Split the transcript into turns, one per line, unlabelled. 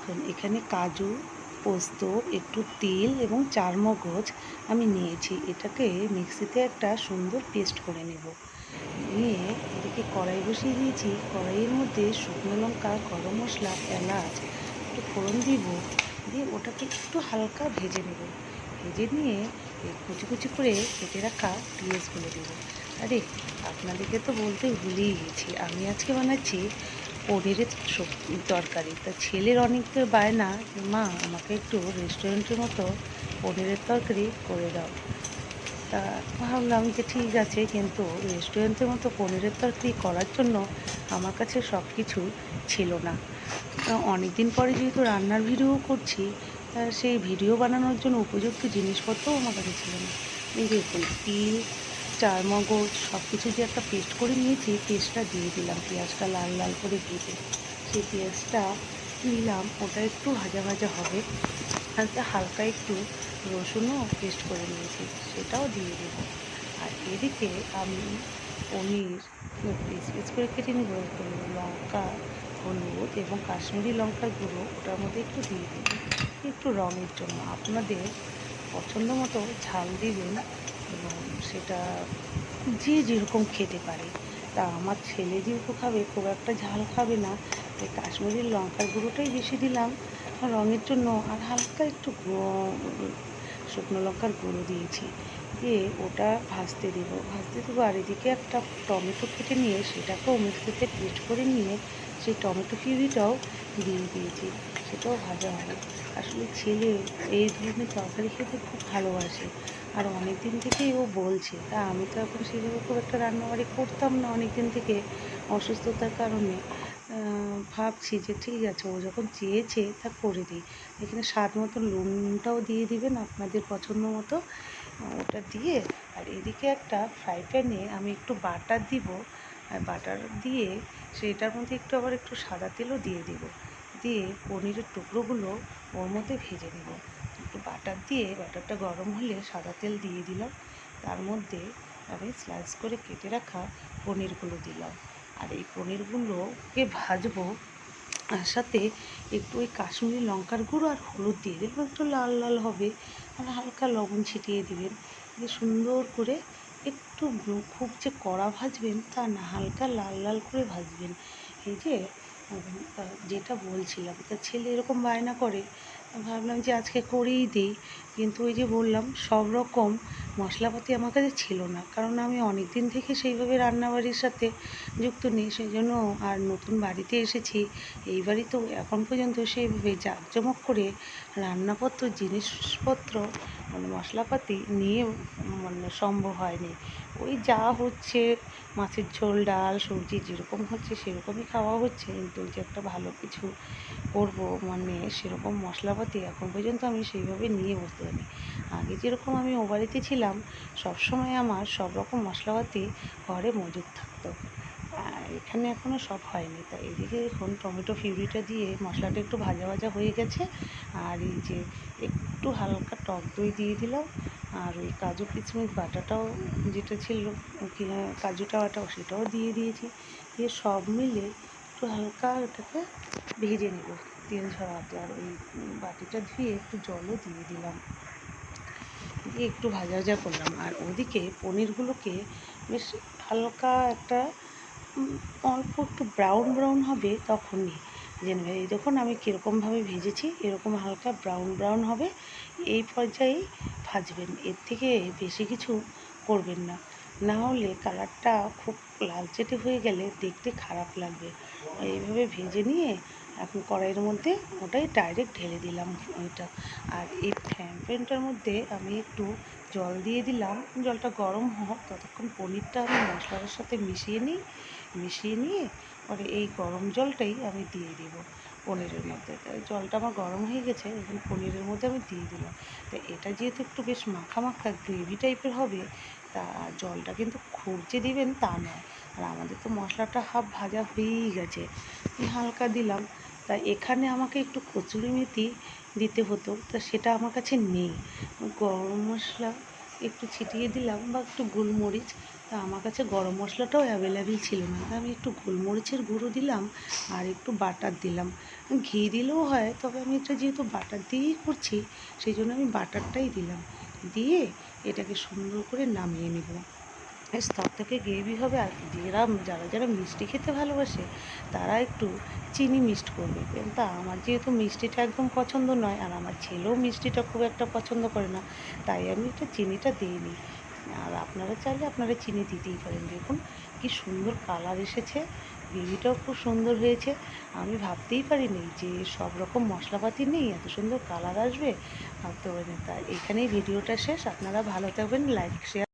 দেখুন, এখানে কাজু, পোস্ত, একটু তেল এবং চারমগজ আমি নিয়েছি। এটাকে মিক্সিতে একটা সুন্দর পেস্ট করে নেব। নিয়ে এদিকে কড়াই বসিয়ে দিয়েছি। কড়াইয়ের মধ্যে শুকনো লঙ্কা, গরম মশলা, এলাচ, একটু ফোড়ন দিব। দিয়ে ওটাকে একটু হালকা ভেজে নেব। ভেজে নিয়ে কুচি কুচি করে কেটে রাখা পেঁয়াজগুলো দেবো। আরে, আপনাদেরকে তো বলতে ভুলেই গেছি। আমি আজকে বানাচ্ছি পনিরের তরকারি। তা ছেলের অনেকের বায়না যে মা, আমাকে একটু রেস্টুরেন্টের মতো পনিরের তরকারি করে দাও। তা ভাবলাম যে ঠিক আছে, কিন্তু রেস্টুরেন্টের মতো পনিরের তরকারি করার জন্য আমার কাছে সব কিছু ছিল না। অনেক দিন পরে যেহেতু রান্নার ভিডিও করছি সেই ভিডিও বানানোর জন্য উপযুক্ত জিনিসপত্রও আমার কাছে ছিল না। এই দেখুন, তিল চার মগজ সব কিছু যে একটা পেস্ট করে নিয়েছি পেস্টটা দিয়ে দিলাম। পেঁয়াজটা লাল লাল করে ভেজে। সেই পেঁয়াজটা নিলাম, ওটা একটু ভাজা ভাজা হবে। হালকা হালকা একটু রসুনও পেস্ট করে নিয়েছি, সেটাও দিয়ে দেব। আর এদিকে আমি পনির পিস পিস করে কেটে নেব লঙ্কা, হলুদ এবং কাশ্মীরি লঙ্কার গুঁড়ো, ওটার মধ্যে একটু দিয়ে দেব। একটু রঙের জন্য। আপনাদের পছন্দ মতো ঝাল দিবেন এবং সেটা যে যেরকম খেতে পারে। তা আমার ছেলে যেহেতু খাবে, খুব একটা ঝাল খাবে না। তাই কাশ্মীরি লঙ্কার গুঁড়োটাই বেশি দিলাম। রঙের জন্য আর হালকা একটু শুকনো লঙ্কার গুঁড়ো দিয়েছি। দিয়ে ওটা ভাজতে দেবো। ভাজতে দেবো আর এদিকে একটা টমেটো কেটে নিয়ে সেটাকেও মিক্সিতে পেস্ট করে নিয়ে সেই টমেটো পিউরিটাও দিয়ে দিয়েছি। সেটাও ভাজা হবে আসলে ছেলে এই ধরনের তরকারি খেতে খুব ভালোবাসে। আর অনেক দিন থেকেই ও বলছে, তা আমি তো এখন সেভাবে খুব একটা রান্নাবাড়ি করতাম না অনেক দিন থেকে অসুস্থতার কারণে। ভাবছি যে ঠিক আছে, ও যখন চেয়েছে তা করে দিই। এখানে স্বাদ মতো নুনটাও দিয়ে দিবেন আপনাদের পছন্দ মতো, ওটা দিয়ে। আর এদিকে একটা ফ্রাই প্যানে আমি একটু বাটার দিব। আর বাটার দিয়ে সেটার মধ্যে একটু আবার একটু সাদা তেলও দিয়ে দিব। দিয়ে পনিরের টুকরোগুলো ওর মধ্যে ভেজে নেব। একটু বাটার দিয়ে, বাটারটা গরম হলে সাদা তেল দিয়ে দিলাম। তার মধ্যে আমি স্লাইস করে কেটে রাখা পনিরগুলো দিলাম। আর এই পনিরগুলোকে ভাজবো আর সাথে একটু ওই কাশ্মীরি লঙ্কার গুঁড়ো আর হলুদ দিয়ে দেবেন একটু লাল লাল হবে। আর হালকা লবণ ছিটিয়ে দিবেন। দিয়ে সুন্দর করে একটু খুব যে কড়া ভাজবেন তা না, হালকা লাল লাল করে ভাজবেন। এই যে যেটা বলছিলাম, তা ছেলে এরকম বায়না করে ভাবলাম যে আজকে করেই দিই। কিন্তু ওই যে বললাম, সব রকম মশলাপাতি আমার কাছে ছিল না। কারণ আমি অনেক দিন থেকে সেইভাবে রান্নাবাড়ির সাথে যুক্ত নেই সেই জন্য আর নতুন বাড়িতে এসেছি। এই বাড়িতেও এখন পর্যন্ত সেইভাবে জাঁকজমক করে রান্নাপত্র, জিনিসপত্র মানে মশলাপাতি নিয়ে মানে সম্ভব হয়নি। ওই যা হচ্ছে, মাছের ঝোল, ডাল, সবজি যেরকম হচ্ছে সেরকমই খাওয়া হচ্ছে, কিন্তু যে একটা ভালো কিছু করব মানে সেরকম মশলাপাতি এখন পর্যন্ত আমি সেইভাবে নিয়ে বসতে পারিনি। আগে যেরকম আমি ও বাড়িতে ছিলাম সবসময় আমার সব রকম মশলাপাতি ঘরে মজুদ থাকতো। এখানে এখনও সব হয়নি। তাই এদিকে এখন টমেটো পিউরিটা দিয়ে মশলাটা একটু ভাজা ভাজা হয়ে গেছে। আর এই যে একটু হালকা টক দই দিয়ে দিলাম। আর ওই কাজু কিশমিশ বাটাটাও যেটা ছিল কাজুটা বাটাও সেটাও দিয়ে দিয়েছি। দিয়ে সব মিলে একটু হালকা ওটাকে ভেজে নেব, তেল ঝরাতে। আর ওই বাটিটা ধুয়ে একটু জলও দিয়ে দিলাম। দিয়ে একটু ভাজা ভাজা করলাম। আর ওদিকে পনিরগুলোকে বেশ হালকা একটা অল্প একটু ব্রাউন ব্রাউন হবে তখনই। জেনে। এই দেখুন আমি কীরকমভাবে ভেজেছি, এরকম হালকা ব্রাউন ব্রাউন হবে, এই পর্যায়ে ভাজবেন। এর থেকে বেশি কিছু করবেন না। না হলে কালারটা খুব লালচেটে হয়ে গেলে দেখতে খারাপ লাগবে। এইভাবে ভেজে নিয়ে এখন কড়াইয়ের মধ্যে ওটাই ডাইরেক্ট ঢেলে দিলাম ওইটা। আর এই ফ্যান প্যানটার মধ্যে আমি একটু জল দিয়ে দিলাম। জলটা গরম হোক, ততক্ষণ পনিরটা আমি মশলার সাথে মিশিয়ে নিই, মিশিয়ে নিয়ে পরে এই গরম জলটাই আমি দিয়ে দিব পনিরের মধ্যে। জলটা আমার গরম হয়ে গেছে, এখন পনিরের মধ্যে আমি দিয়ে দিলাম। তো এটা যেহেতু একটু বেশ মাখা মাখা গ্রেভি টাইপের হবে, তা জলটা কিন্তু খুব যে দিবেন তা নয়। আর আমাদের তো মশলাটা হাফ ভাজা হয়েই গেছে। হালকা দিলাম। তা এখানে আমাকে একটু কচুরি মেথি দিতে হতো, তা সেটা আমার কাছে নেই। গরম মশলা একটু ছিটিয়ে দিলাম বা একটু গোলমরিচ, তা আমার কাছে গরম মশলাটাও অ্যাভেলেবেল ছিল না। তা আমি একটু গোলমরিচের গুঁড়ো দিলাম আর একটু বাটার দিলাম। ঘি দিলেও হয়, তবে আমি এটা যেহেতু বাটার দিয়েই করছি, সেই জন্য আমি বাটারটাই দিলাম। দিয়ে এটাকে সুন্দর করে নামিয়ে নেব। বেশ থেকে গ্রেভি হবে আর যারা যারা যারা মিষ্টি খেতে ভালোবাসে, তারা একটু চিনি মিক্সড করবে। কিন্তু আমার যেহেতু মিষ্টিটা একদম পছন্দ নয়, আর আমার ছেলেও মিষ্টিটা খুব একটা পছন্দ করে না, তাই আমি একটু চিনিটা দিইনি আর আপনারা চাইলে আপনারা চিনি দিতেই পারেন। দেখুন কি সুন্দর কালার এসেছে, গ্রেভিটাও খুব সুন্দর হয়েছে। আমি ভাবতেই পারিনি যে সব রকম মশলাপাতি নেই এত সুন্দর কালার আসবে। ভাবতে পারিনি তাই এখানেই ভিডিওটা শেষ। আপনারা ভালো থাকবেন, লাইক শেয়ার